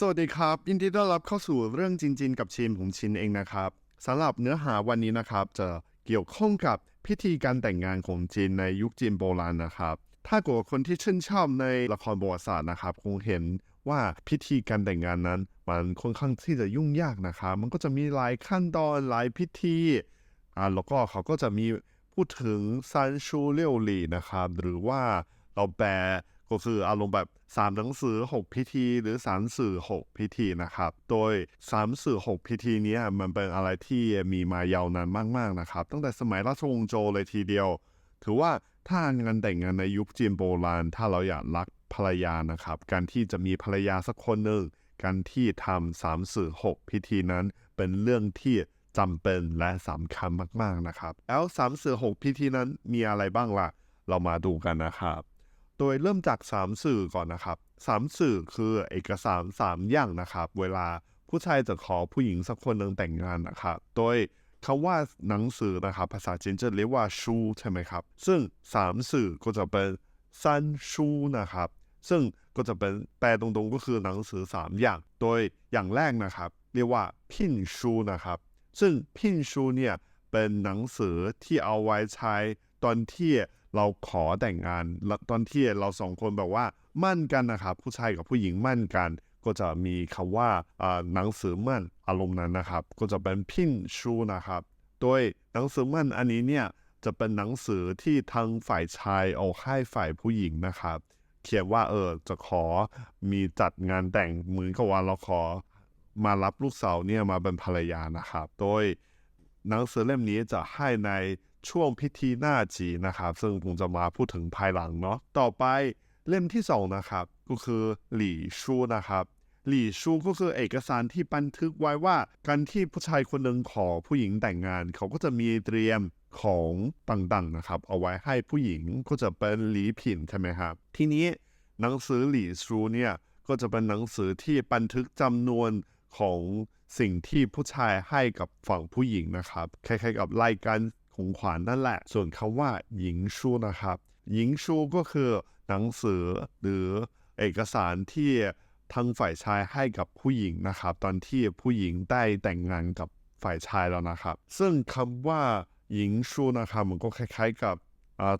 สวัสดีครับ ยินดีต้อนรับเข้าสู่เรื่องจริง ๆ กับชินผมชินเองนะครับสำหรับเนื้อหาวันนี้นะครับ จะเกี่ยวข้องกับพิธีการแต่งงานของจีนในยุคจีนโบราณนะครับ ถ้าเกิดว่าคนที่ชื่นชอบในละครประวัติศาสตร์นะครับ คงเห็นว่าพิธีการแต่งงานนั้น มันค่อนข้างที่จะยุ่งยากนะครับ มันก็จะมีหลายขั้นตอนหลายพิธีอ่าแล้วก็เขาก็จะมีพูดถึงซันชูเลี่ยวหลี่นะครับ หรือว่าเราแปล ก็คืออารมณ์แบบสามหนังสือ 6 พิธี หรือสามสื่อ 6 พิธีนะครับ โดยสามสื่อ 6 พิธีนี้มันเป็นอะไรที่มีมายาวนานมากๆนะครับ ตั้งแต่สมัยราชวงศ์โจเลยทีเดียว ถือว่าถ้างานแต่งงานในยุคจีนโบราณ ถ้าเราอยากรักภรรยานะครับ การที่จะมีภรรยาสักคนหนึ่งการที่ทำสามสื่อ 6 พิธีนั้นเป็นเรื่องที่จำเป็นและสำคัญมากๆนะครับ แล้วสามสื่อ 6 พิธีนั้นมีอะไรบ้างล่ะ เรามาดูกันนะครับ โดยเริ่มจาก 3 สื่อก่อนนะครับ 3 สื่อคือเอกสาร 3 อย่างนะครับ เวลาผู้ชายจะขอผู้หญิงสักคนหนึ่งแต่งงานนะครับ โดยคำว่าหนังสือนะครับ ภาษาจีนจะเรียกว่าชูใช่ไหมครับ ซึ่ง 3 สื่อก็จะเป็นซันชูนะครับ ซึ่งก็จะเป็นแปลตรงๆก็คือหนังสือ 3 อย่าง โดยอย่างแรกนะครับ เรียกว่าพินชูนะครับ ซึ่งพินชูเนี่ยเป็นหนังสือที่เอาไว้ใช้ตอนที่ เราขอแต่งงานตอนที่เราสองคนแบบว่ามั่นกันนะครับ ผู้ชายกับผู้หญิงมั่นกัน ก็จะมีคำว่าอ่าหนังสือมั่นอารมณ์นั้นนะครับ ก็จะเป็นพินชูนะครับ โดยหนังสือมั่นอันนี้เนี่ยจะเป็นหนังสือที่ทางฝ่ายชายเอาให้ฝ่ายผู้หญิงนะครับ เขียนว่าเออจะขอมีจัดงานแต่งเหมือนกับว่าเราขอมารับลูกสาวเนี่ยมาเป็นภรรยานะครับ โดยหนังสือเล่มนี้จะให้ใน ช่วงพิธีหน้าจีนะครับ ซึ่งผมจะมาพูดถึงภายหลังเนาะต่อไปเล่มที่สองนะครับ ก็คือหลี่ชูนะครับ หลี่ชูก็คือเอกสารที่บันทึกไว้ว่า การที่ผู้ชายคนหนึ่งขอผู้หญิงแต่งงาน เขาก็จะมีเตรียมของต่างๆนะครับ เอาไว้ให้ผู้หญิงก็จะเป็นหลีผินใช่ไหมครับ ทีนี้หนังสือหลี่ชูเนี่ยก็จะเป็นหนังสือที่บันทึกจำนวนของสิ่งที่ผู้ชายให้กับฝั่งผู้หญิงนะครับคล้ายๆกับรายการ ของขวัญนั่นแหละ ส่วนคำว่าหญิงชูนะครับหญิงชูก็คือหนังสือหรือเอกสารที่ทางฝ่ายชายให้กับผู้หญิงนะครับ ตอนที่ผู้หญิงได้แต่งงานกับฝ่ายชายแล้วนะครับ ซึ่งคำว่าหญิงชูนะครับมันก็คล้ายๆกับ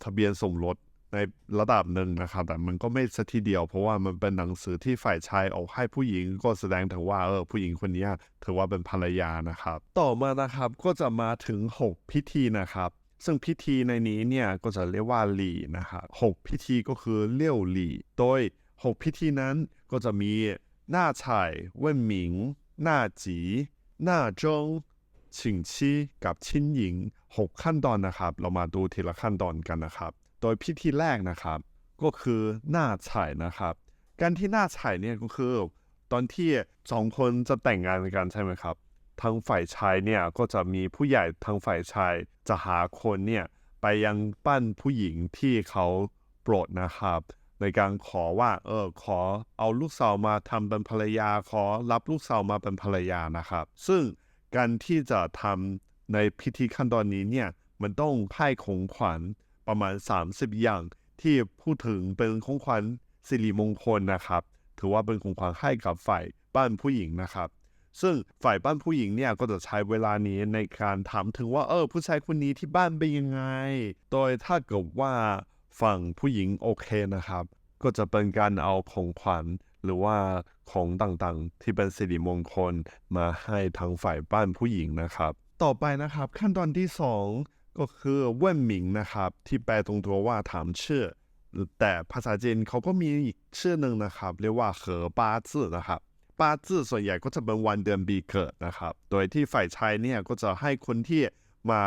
ทะเบียนสมรส ในระดับหนึ่งนะครับ แต่มันก็ไม่สัทีเดียว เพราะว่ามันเป็นหนังสือที่ฝ่ายชายเอาให้ผู้หญิงก็แสดงถึงว่าเออผู้หญิงคนนี้ถือว่าเป็นภรรยานะครับ ต่อมานะครับก็จะมาถึง 6 พิธีนะครับ ซึ่งพิธีในนี้เนี่ยก็จะเรียกว่าหลี่นะครับหกพิธีก็คือเลี่ยวหลี่ โดย 6 พิธีนั้นก็จะมีหน้าฉ่ายเว่นหมิง หน้าจีหน้าจงชิงชีกับชิ้นหญิง 6 ขั้นตอนนะครับ เรามาดูทีละขั้นตอนกันนะครับ โดยพิธีแรกนะครับ ก็คือหน้าฉ่ายนะครับ การที่หน้าฉ่ายเนี่ยก็คือ ตอนที่สองคนจะแต่งงานกันใช่ไหมครับทางฝ่ายชายเนี่ยก็จะมีผู้ใหญ่ทางฝ่ายชายจะหาคนเนี่ยไปยังปั้นผู้หญิงที่เขาโปรดนะครับ ในการขอว่าเออขอเอาลูกสาวมาทำเป็นภรรยาขอรับลูกสาวมาเป็นภรรยานะครับ ซึ่งการที่จะทำในพิธีขั้นตอนนี้เนี่ยมันต้องให้ของขวัญ ประมาณ 30 อย่างที่พูดถึงเป็นของขวัญสิริมงคลนะครับ ถือว่าเป็นของขวัญให้กับฝ่ายบ้านผู้หญิงนะครับ ซึ่งฝ่ายบ้านผู้หญิงเนี่ยก็จะใช้เวลานี้ในการถามถึงว่าเออผู้ชายคนนี้ที่บ้านเป็นยังไง โดยถ้าเกิดว่าฝั่งผู้หญิงโอเคนะครับ ก็จะเป็นการเอาของขวัญหรือว่าของต่างๆ ที่เป็นสิริมงคลมาให้ทางฝ่ายบ้านผู้หญิงนะครับ ต่อไปนะครับขั้นตอนที่สอง ก็คือเว่นหมิงนะครับ ที่แปลตรงตัวว่าถามชื่อ แต่ภาษาจีนเขาก็มีอีกชื่อหนึ่งนะครับ เรียกว่าเหอป้าจื่อนะครับป้าจื่อส่วนใหญ่ก็จะเป็นวันเดือนปีเกิดนะครับ โดยที่ฝ่ายชายเนี่ยก็จะให้คนที่มา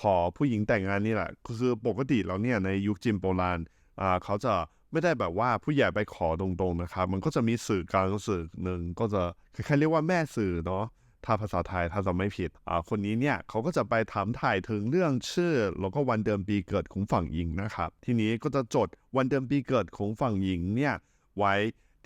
ขอผู้หญิงแต่งงานนี่แหละก็คือปกติแล้วเนี่ยในยุคจีนโบราณอ่าเขาจะไม่ได้แบบว่าผู้ใหญ่ไปขอตรงๆนะครับ มันก็จะมีสื่อกลางสื่อหนึ่งก็จะคล้ายๆเรียกว่าแม่สื่อเนาะ ถ้าภาษาไทยถ้าจะไม่ผิดอ่าคนนี้เนี่ยเขาก็จะไปถามถ่ายถึงเรื่องชื่อ แล้วก็วันเดือนปีเกิดของฝั่งหญิงนะครับ ทีนี้ก็จะจดวันเดือนปีเกิดของฝั่งหญิงเนี่ยไว้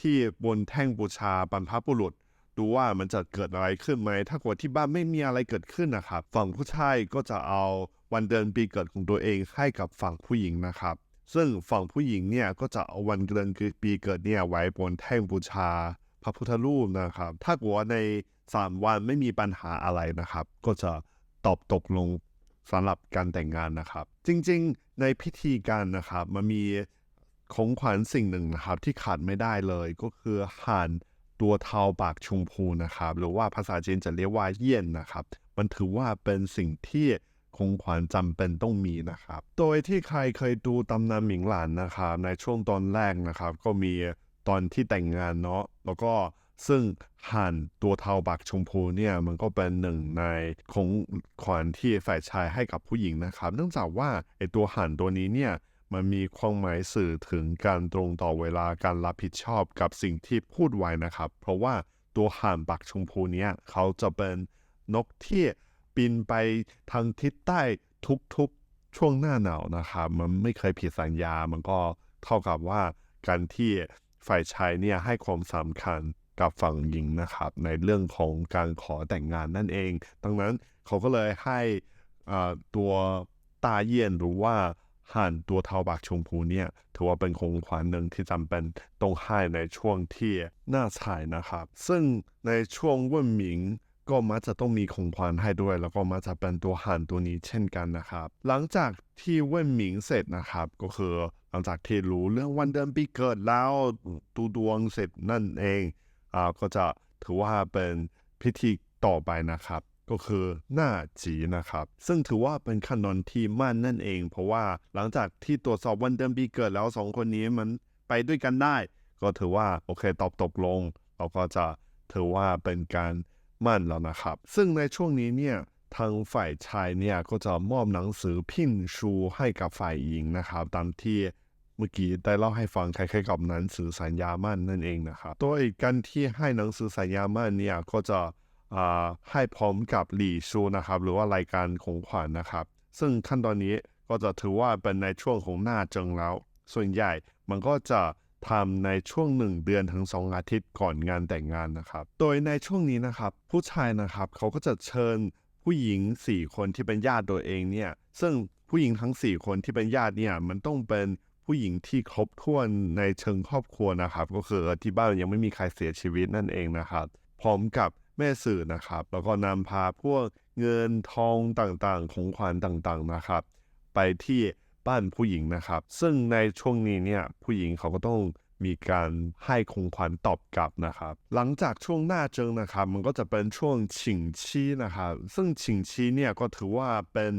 ที่บนแท่งบูชาบรรพบุรุษดูว่ามันจะเกิดอะไรขึ้นไหม ถ้าเกิดที่บ้านไม่มีอะไรเกิดขึ้นนะครับ ฝั่งผู้ชายก็จะเอาวันเดือนปีเกิดของตัวเองให้กับฝั่งผู้หญิงนะครับ ซึ่งฝั่งผู้หญิงเนี่ยก็จะเอาวันเดือนปีเกิดเนี่ยไว้บนแท่งบูชา พระพุทธรูปนะครับ ถ้ากัวาในสามวันไม่มีปัญหาอะไรนะครับ ก็จะตอบตกลงสำหรับการแต่งงานนะครับ จริงๆในพิธีการนะครับ มันมีของขวัญสิ่งหนึ่งนะครับ ที่ขาดไม่ได้เลยก็คือห่านตัวเทาปากชมพูนะครับ หรือว่าภาษาจีนจะเรียกว่าเยี่ยนนะครับ มันถือว่าเป็นสิ่งที่ของขวัญจำเป็นต้องมีนะครับ โดยที่ใครเคยดูตำนานหมิงหลานนะครับ ในช่วงตอนแรกนะครับ ก็มี ตอนที่แต่งงานเนาะแล้วก็ซึ่งห่านตัวเทาปากชมพูเนี่ยมันก็เป็นหนึ่งในของขวัญที่ฝ่ายชายให้กับผู้หญิงนะครับ เนื่องจากว่าไอตัวห่านตัวนี้เนี่ยมันมีความหมายสื่อถึงการตรงต่อเวลาการรับผิดชอบกับสิ่งที่พูดไว้นะครับ เพราะว่าตัวห่านปากชมพูเนี่ยเขาจะเป็นนกที่บินไปทางทิศใต้ทุกๆช่วงหน้าหนาวนะครับ มันไม่เคยผิดสัญญา มันก็เท่ากับว่าการที่ ฝ่ายชายเนี่ยให้ความสำคัญกับฝั่งหญิงนะครับ ในเรื่องของการขอแต่งงานนั่นเอง ดังนั้นเขาก็เลยให้ตัวตาเยี่ยนหรือว่าห่านตัวเทาบากชมพูเนี่ยถือว่าเป็นของขวัญหนึ่งที่จำเป็นต้องให้ในช่วงที่หน้าชายนะครับ ซึ่งในช่วงว่นหมิง ก็มักจะต้องมีของขวัญให้ด้วย แล้วก็มักจะเป็นตัวห่านตัวนี้เช่นกันนะครับ หลังจากที่เว่นหมิงเสร็จนะครับ ก็คือหลังจากที่รู้เรื่องวันเดือนปีเกิดแล้วดูดวงเสร็จนั่นเองอ่าก็จะถือว่าเป็นพิธีต่อไปนะครับ ก็คือหน้าจีนะครับ ซึ่งถือว่าเป็นขั้นตอนที่มั่นนั่นเอง เพราะว่าหลังจากที่ตรวจสอบวันเดือนปีเกิดแล้วสองคนนี้มันไปด้วยกันได้ ก็ถือว่าโอเคตอบตกลงเราก็จะถือว่าเป็นการ มั่นแล้วนะครับ ซึ่งในช่วงนี้เนี่ยทางฝ่ายชายเนี่ยก็จะมอบหนังสือพินชูให้กับฝ่ายหญิงนะครับ ตามที่เมื่อกี้ได้เล่าให้ฟังคล้ายๆกับหนังสือสัญญามั่นนั่นเองนะครับโดยการที่ให้หนังสือสัญญามั่นเนี่ยก็จะให้พร้อมกับหลี่ชูนะครับ หรือว่ารายการของขวัญนะครับ ซึ่งขั้นตอนนี้ก็จะถือว่าเป็นในช่วงของหน้าเจิงแล้ว ส่วนใหญ่มันก็จะ ทำในช่วงหนึ่งเดือนถึงสองอาทิตย์ก่อนงานแต่งงานนะครับ โดยในช่วงนี้นะครับ ผู้ชายนะครับเขาก็จะเชิญผู้หญิง 4 คนที่เป็นญาติตัวเองเนี่ย ซึ่งผู้หญิงทั้ง 4 คนที่เป็นญาติเนี่ยมันต้องเป็นผู้หญิงที่ครบถ้วนในเชิงครอบครัวนะครับ ก็คือที่บ้านยังไม่มีใครเสียชีวิตนั่นเองนะครับ พร้อมกับแม่สื่อนะครับ แล้วก็นำพาพวกเงินทองต่างๆ ของขวัญต่างๆนะครับ ไปที่ บ้านผู้หญิงนะครับ ซึ่งในช่วงนี้เนี่ยผู้หญิงเขาก็ต้องมีการให้ของขวัญตอบกลับนะครับ หลังจากช่วงหน้าเจิงนะครับ มันก็จะเป็นช่วงฉิงชี้นะครับ ซึ่งฉิงชี้เนี่ยก็ถือว่าเป็น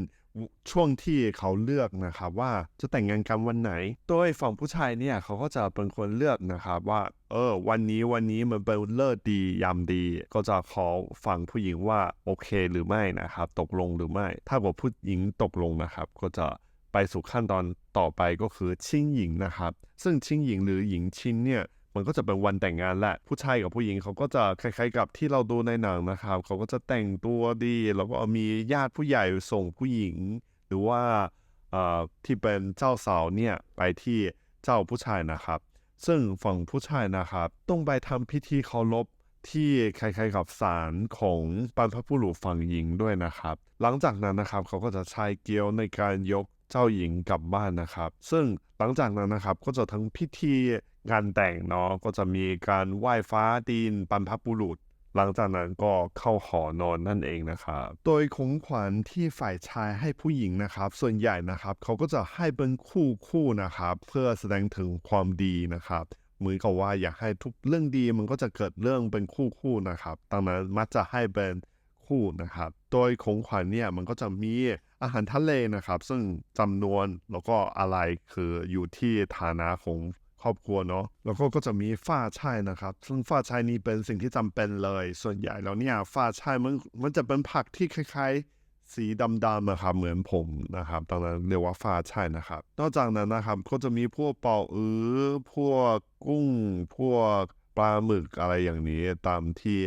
ช่วงที่เขาเลือกนะครับ ว่าจะแต่งงานกันวันไหน โดยฝั่งผู้ชายเนี่ยเขาก็จะเป็นคนเลือกนะครับว่า เออ วันนี้วันนี้มันเป็นเลิศดียามดี ก็จะขอฝั่งผู้หญิงว่าโอเคหรือไม่นะครับ ตกลงหรือไม่ ถ้าเกิดผู้หญิงตกลงนะครับ ก็จะ ไปสู่ขั้นตอนต่อไปก็คือชิงหญิงนะครับ ซึ่งชิงหญิงหรือหญิงชินเนี่ยมันก็จะเป็นวันแต่งงานแหละ ผู้ชายกับผู้หญิงเขาก็จะคล้ายๆกับที่เราดูในหนังนะครับ เขาก็จะแต่งตัวดี แล้วก็มีญาติผู้ใหญ่ส่งผู้หญิง หรือว่าที่เป็นเจ้าสาวเนี่ยไปที่เจ้าผู้ชายนะครับ ซึ่งฝั่งผู้ชายนะครับ ต้องไปทำพิธีเคารพที่คล้ายๆกับศาลของบรรพบุรุษฝั่งหญิงด้วยนะครับ หลังจากนั้นนะครับเขาก็จะใช้เกียวในการยก เจ้าหญิงกลับบ้านนะครับ ซึ่งหลังจากนั้นนะครับก็จะทั้งพิธีงานแต่งเนาะก็จะมีการไหว้ฟ้าดินบรรพบุรุษ หลังจากนั้นก็เข้าหอนอนนั่นเองนะครับโดยของขวัญที่ฝ่ายชายให้ผู้หญิงนะครับ ส่วนใหญ่นะครับเขาก็จะให้เป็นคู่คู่นะครับ เพื่อแสดงถึงความดีนะครับเหมือนกับว่าอยากให้ทุกเรื่องดีมันก็จะเกิดเรื่องเป็นคู่คู่นะครับดังนั้นมักจะให้เป็นคู่นะครับ โดยของขวัญเนี่ยมันก็จะมี อาหารทะเลนะครับ ซึ่งจำนวนแล้วก็อะไรคืออยู่ที่ฐานะของครอบครัวเนาะแล้วก็ก็จะมีฝ้าช่นะครับ ซึ่งฝ้าช่นี้เป็นสิ่งที่จำเป็นเลย ส่วนใหญ่แล้วเนี่ยฝ้าช่มันมันจะเป็นผักที่คล้ายๆ สีดำๆนะครับเหมือนผมนะครับดังนั้นเรียกว่าฝ้าช่นะครับ นอกจากนั้นนะครับก็จะมีพวกเป่าอื้อพวกกุ้ง พวกปลาหมึกอะไรอย่างนี้ตามที่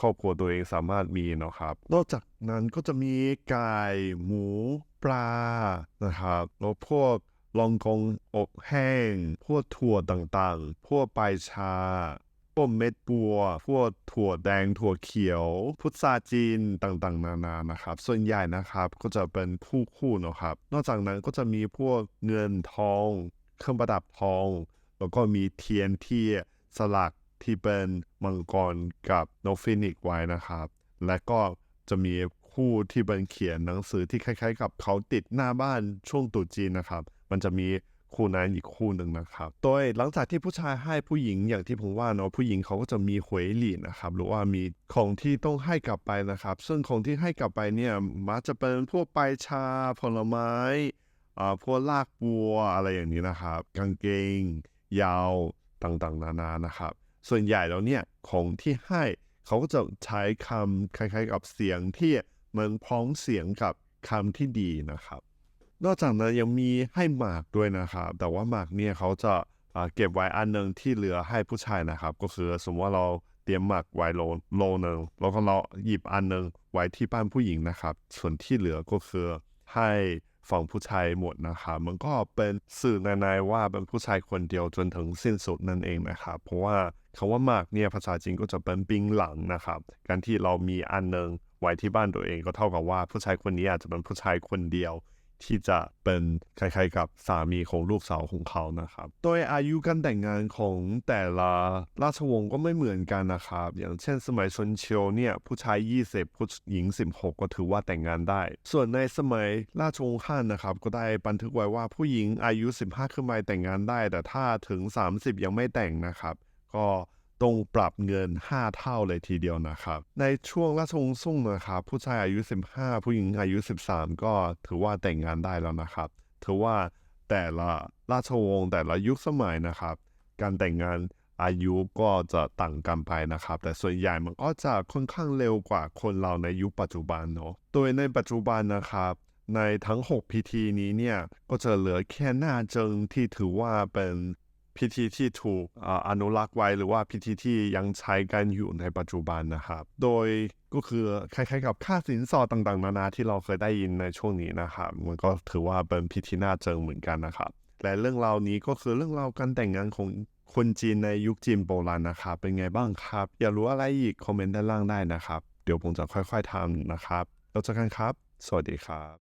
ครอบครัวตัวเองสามารถมีเนาะครับ นอกจากนั้นก็จะมีไก่หมูปลานะครับแล้วพวกลองกองอบแห้ง พวกถั่วต่างๆ พวกใบชา พวกเม็ดบัว พวกถั่วแดง ถั่วเขียว พุทราจีนต่างๆ นานานะครับ ส่วนใหญ่นะครับก็จะเป็นคู่คู่เนาะครับ นอกจากนั้นก็จะมีพวกเงินทอง เครื่องประดับทอง แล้วก็มีเทียนที่สลัก ที่เป็นมังกรกับนกฟินิกไว้นะครับ และก็จะมีคู่ที่เป็นเขียนหนังสือที่คล้าย ๆ กับเขาติดหน้าบ้านช่วงตุจีนนะครับ มันจะมีคู่นั้นอีกคู่หนึ่งนะครับ โดยหลังจากที่ผู้ชายให้ผู้หญิงอย่างที่ผมว่าเนาะผู้หญิงเขาก็จะมีหวยหลีนะครับ หรือว่ามีของที่ต้องให้กลับไปนะครับ ซึ่งของที่ให้กลับไปเนี่ยมักจะเป็นพวกใบชาผลไม้อ่าพวกลากบัวอะไรอย่างนี้นะครับ กางเกง ยาวต่างๆ นานานะครับ ส่วนใหญ่แล้วเนี่ยของที่ให้เขาก็จะใช้คำคล้ายๆกับเสียงที่มันพ้องเสียงกับคำที่ดีนะครับ นอกจากนั้นยังมีให้หมากด้วยนะครับ แต่ว่าหมากเนี่ยเขาจะอ่าเก็บไว้อันหนึ่งที่เหลือให้ผู้ชายนะครับ ก็คือสมมติว่าเราเตรียมหมากไว้โลโลหนึ่งแล้วก็เราหยิบอันหนึ่งไว้ที่บ้านผู้หญิงนะครับ ส่วนที่เหลือก็คือให้ ฝั่งผู้ชายหมดนะครับมันก็เป็นสื่อในๆว่าเป็นผู้ชายคนเดียวจนถึงสิ้นสุดนั่นเองนะครับเพราะว่าคำว่ามากเนี่ยภาษาจีนก็จะเป็นปิงหลังนะครับ การที่เรามีอันหนึ่งไว้ที่บ้านตัวเองก็เท่ากับว่าผู้ชายคนนี้อาจจะเป็นผู้ชายคนเดียว ที่จะเป็นคล้ายๆกับสามีของลูกสาวของเขานะครับ โดยอายุการแต่งงานของแต่ละราชวงศ์ก็ไม่เหมือนกันนะครับ อย่างเช่นสมัยซุนเชียวเนี่ยผู้ชาย 20 ผู้หญิง 16 ก็ถือว่าแต่งงานได้ ส่วนในสมัยราชวงศ์ฮั่นนะครับ ก็ได้บันทึกไว้ว่าผู้หญิงอายุ 15 ขึ้นไปแต่งงานได้ แต่ถ้าถึง 30 ยังไม่แต่งนะครับ ก็ ต้องปรับเงิน 5 เท่าเลยทีเดียวนะครับ ในช่วงราชวงศ์ซุ่งนะครับผู้ชายอายุ 15 ผู้หญิงอายุ 13 ก็ถือว่าแต่งงานได้แล้วนะครับ ถือว่าแต่ละราชวงศ์แต่ละยุคสมัยนะครับ การแต่งงานอายุก็จะต่างกันไปนะครับ แต่ส่วนใหญ่มันก็จะค่อนข้างเร็วกว่าคนเราในยุคปัจจุบันเนาะโดยในปัจจุบันนะครับในทั้ง 6 พิธีนี้เนี่ย ก็จะเหลือแค่หน้าเจิงที่ถือว่าเป็น พิธีที่ถูกอนุรักษ์ไว้ หรือว่าพิธีที่ยังใช้กันอยู่ในปัจจุบันนะครับ โดยก็คือคล้ายๆกับค่าสินสอดต่างๆ นานาที่เราเคยได้ยินในช่วงนี้นะครับมันก็ถือว่าเป็นพิธีน้าเจิงเหมือนกันนะครับและเรื่องราวนี้ก็คือเรื่องราวการแต่งงานของคนจีนในยุคจีนโบราณนะครับเป็นไงบ้างครับ อยากรู้อะไรอีกคอมเมนต์ด้านล่างได้นะครับ เดี๋ยวผมจะค่อยๆทำนะครับแล้วเจอกันครับ สวัสดีครับ